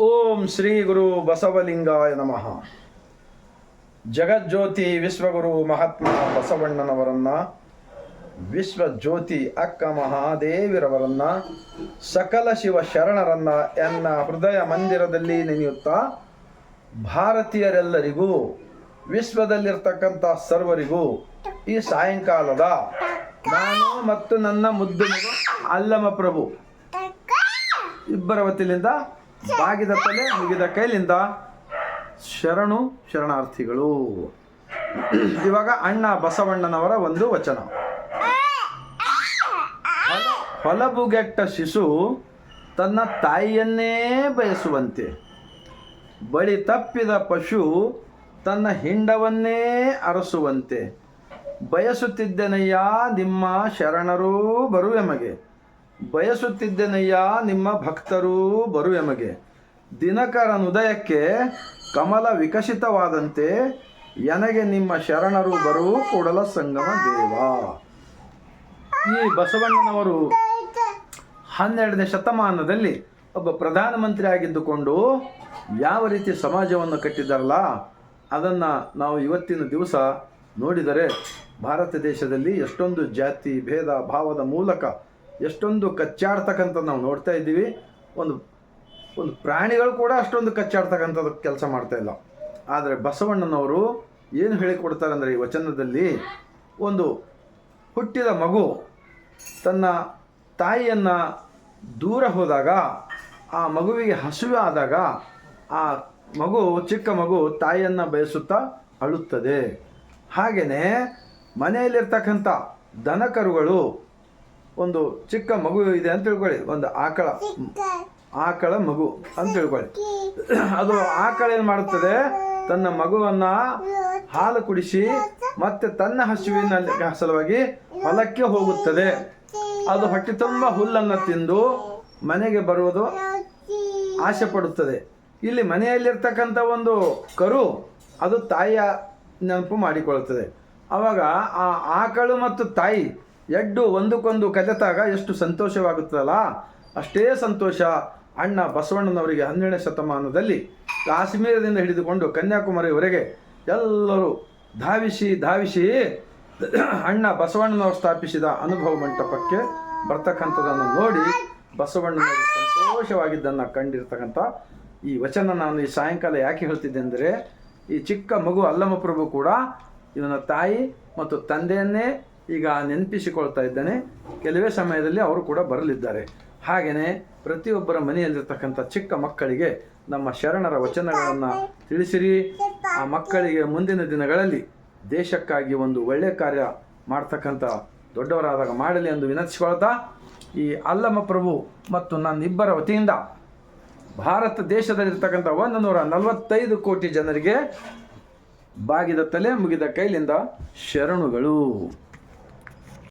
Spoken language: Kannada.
ಓಂ ಶ್ರೀ ಗುರು ಬಸವಲಿಂಗಾಯ ನಮಃ. ಜಗಜ್ಯೋತಿ ವಿಶ್ವಗುರು ಮಹಾತ್ಮ ಬಸವಣ್ಣನವರನ್ನ ವಿಶ್ವಜ್ಯೋತಿ ಅಕ್ಕ ಮಹಾದೇವಿರವರನ್ನ ಸಕಲ ಶಿವ ಶರಣರನ್ನ ಎನ್ನ ಹೃದಯ ಮಂದಿರದಲ್ಲಿ ನೆನೆಯುತ್ತಾ ಭಾರತೀಯರೆಲ್ಲರಿಗೂ ವಿಶ್ವದಲ್ಲಿರ್ತಕ್ಕಂಥ ಸರ್ವರಿಗೂ ಈ ಸಾಯಂಕಾಲದ ನಾನು ಮತ್ತು ನನ್ನ ಮುದ್ದು ಅಲ್ಲಮ ಪ್ರಭು. ಇಬ್ಬರ ವತಿಲಿಂದ ಬಾಗಿದ ತಲೆ ಮುಗಿದ ಕೈಲಿಂದ ಶರಣು ಶರಣಾರ್ಥಿಗಳು. ಇವಾಗ ಅಣ್ಣ ಬಸವಣ್ಣನವರ ಒಂದು ವಚನ. ಹೊಲ- ಹೊಲಬುಗೆಟ್ಟ ಶಿಶು ತನ್ನ ತಾಯಿಯನ್ನೇ ಬಯಸುವಂತೆ. ಬಳಿ ತಪ್ಪಿದ ಪಶು ತನ್ನ ಹಿಂಡವನ್ನೇ ಅರಸುವಂತೆ. ಬಯಸುತ್ತಿದ್ದೆನಯ್ಯ, ನಿಮ್ಮ ಶರಣರೂ ಬರುವೆಮಗೆ. ಬಯಸುತ್ತಿದ್ದೆನಯ್ಯ? ನಿಮ್ಮ ಭಕ್ತರೂ ಬರುವೆಮಗೆ ದಿನಕರನುದಯಕ್ಕೆ ಕಮಲ ವಿಕಸಿತವಾದಂತೆ ಎನಗೆ ನಿಮ್ಮ ಶರಣರು ಬರು ಕೂಡಲ ಸಂಗಮ ದೇವ. ಈ ಬಸವಣ್ಣನವರು ಹನ್ನೆರಡನೇ ಶತಮಾನದಲ್ಲಿ ಒಬ್ಬ ಪ್ರಧಾನಮಂತ್ರಿ ಆಗಿದ್ದುಕೊಂಡು ಯಾವ ರೀತಿ ಸಮಾಜವನ್ನು ಕಟ್ಟಿದ್ದಾರಲ್ಲ, ಅದನ್ನು ನಾವು ಇವತ್ತಿನ ದಿವಸ ನೋಡಿದರೆ ಭಾರತ ದೇಶದಲ್ಲಿ ಎಷ್ಟೊಂದು ಜಾತಿ, ಭೇದ, ಭಾವದ ಮೂಲಕ ಎಷ್ಟೊಂದು ಕಚ್ಚಾಡ್ತಕ್ಕಂಥ ನಾವು ನೋಡ್ತಾ ಇದ್ದೀವಿ. ಒಂದು ಒಂದು ಪ್ರಾಣಿಗಳು ಕೂಡ ಅಷ್ಟೊಂದು ಕಚ್ಚಾಡ್ತಕ್ಕಂಥದ್ದು ಕೆಲಸ ಮಾಡ್ತಾ ಇಲ್ಲ. ಆದರೆ ಬಸವಣ್ಣನವರು ಏನು ಹೇಳಿಕೊಡ್ತಾರೆ ಅಂದರೆ ಈ ವಚನದಲ್ಲಿ, ಒಂದು ಹುಟ್ಟಿದ ಮಗು ತನ್ನ ತಾಯಿಯನ್ನು ದೂರ ಹೋದಾಗ, ಆ ಮಗುವಿಗೆ ಹಸುವೆ ಆದಾಗ, ಆ ಮಗು, ಚಿಕ್ಕ ಮಗು ತಾಯಿಯನ್ನು ಬಯಸುತ್ತಾ ಅಳುತ್ತದೆ. ಹಾಗೆಯೇ ಮನೆಯಲ್ಲಿರ್ತಕ್ಕಂಥ ದನಕರುಗಳು ಒಂದು ಚಿಕ್ಕ ಮಗು ಇದೆ ಅಂತ ತಿಳ್ಕೊಳ್ಳಿ. ಒಂದು ಆಕಳ. ಆಕಳ ಮಗು ಅಂತ ತಿಳ್ಕೊಳ್ಳಿ. ಅದು ಆಕಳ ಏನು ಮಾಡುತ್ತದೆ? ತನ್ನ ಮಗುವನ್ನ ಹಾಲು ಕುಡಿಸಿ ಮತ್ತೆ ತನ್ನ ಹಸುವಿನ ಸಲುವಾಗಿ ಹೊಲಕ್ಕೆ ಹೋಗುತ್ತದೆ. ಅದು ಹೊಟ್ಟೆ ತುಂಬ ಹುಲ್ಲನ್ನು ತಿಂದು ಮನೆಗೆ ಬರುವುದು ಆಸೆ ಪಡುತ್ತದೆ. ಇಲ್ಲಿ ಮನೆಯಲ್ಲಿರ್ತಕ್ಕಂಥ ಒಂದು ಕರು ಅದು ತಾಯಿಯ ನೆನಪು ಮಾಡಿಕೊಳ್ಳುತ್ತದೆ. ಆವಾಗ ಆ ಆಕಳು ಮತ್ತು ತಾಯಿ ಎಡ್ಡು ಒಂದಕ್ಕೊಂದು ಕಲಿತಾಗ ಎಷ್ಟು ಸಂತೋಷವಾಗುತ್ತದಲ್ಲ? ಅಷ್ಟೇ ಸಂತೋಷ ಅಣ್ಣ ಬಸವಣ್ಣನವರಿಗೆ ಹನ್ನೆರಡನೇ ಶತಮಾನದಲ್ಲಿ ಕಾಶ್ಮೀರದಿಂದ ಹಿಡಿದುಕೊಂಡು ಕನ್ಯಾಕುಮಾರಿವರೆಗೆ ಎಲ್ಲರೂ ಧಾವಿಸಿ ಧಾವಿಸಿ ಅಣ್ಣ ಬಸವಣ್ಣನವರು ಸ್ಥಾಪಿಸಿದ ಅನುಭವ ಮಂಟಪಕ್ಕೆ ಬರ್ತಕ್ಕಂಥದ್ದನ್ನು ನೋಡಿ ಬಸವಣ್ಣನವರು ಸಂತೋಷವಾಗಿದ್ದನ್ನು ಕಂಡಿರ್ತಕ್ಕಂಥ ಈ ವಚನ ನಾನು ಈ ಸಾಯಂಕಾಲ ಯಾಕೆ ಹೇಳ್ತಿದ್ದೆ ಅಂದರೆ, ಈ ಚಿಕ್ಕ ಮಗು ಅಲ್ಲಮಪ್ರಭು ಕೂಡ ಇವನ ತಾಯಿ ಮತ್ತು ತಂದೆಯನ್ನೇ ಈಗ ನೆನಪಿಸಿಕೊಳ್ತಾ ಇದ್ದಾನೆ, ಕೆಲವೇ ಸಮಯದಲ್ಲಿ ಅವರು ಕೂಡ ಬರಲಿದ್ದಾರೆ. ಹಾಗೆಯೇ ಪ್ರತಿಯೊಬ್ಬರ ಮನೆಯಲ್ಲಿರ್ತಕ್ಕಂಥ ಚಿಕ್ಕ ಮಕ್ಕಳಿಗೆ ನಮ್ಮ ಶರಣರ ವಚನಗಳನ್ನು ತಿಳಿಸಿರಿ. ಆ ಮಕ್ಕಳಿಗೆ ಮುಂದಿನ ದಿನಗಳಲ್ಲಿ ದೇಶಕ್ಕಾಗಿ ಒಂದು ಒಳ್ಳೆಯ ಕಾರ್ಯ ಮಾಡ್ತಕ್ಕಂಥ ದೊಡ್ಡವರಾದಾಗ ಮಾಡಲಿ ಎಂದು ವಿನಂತಿಸಿಕೊಳ್ತಾ, ಈ ಅಲ್ಲಮ ಪ್ರಭು ಮತ್ತು ನನ್ನಿಬ್ಬರ ವತಿಯಿಂದ ಭಾರತ ದೇಶದಲ್ಲಿರ್ತಕ್ಕಂಥ ಒಂದು ನೂರ ನಲವತ್ತೈದು ಕೋಟಿ ಜನರಿಗೆ ಬಾಗಿದ ತಲೆ ಮುಗಿದ ಕೈಲಿಂದ ಶರಣುಗಳು.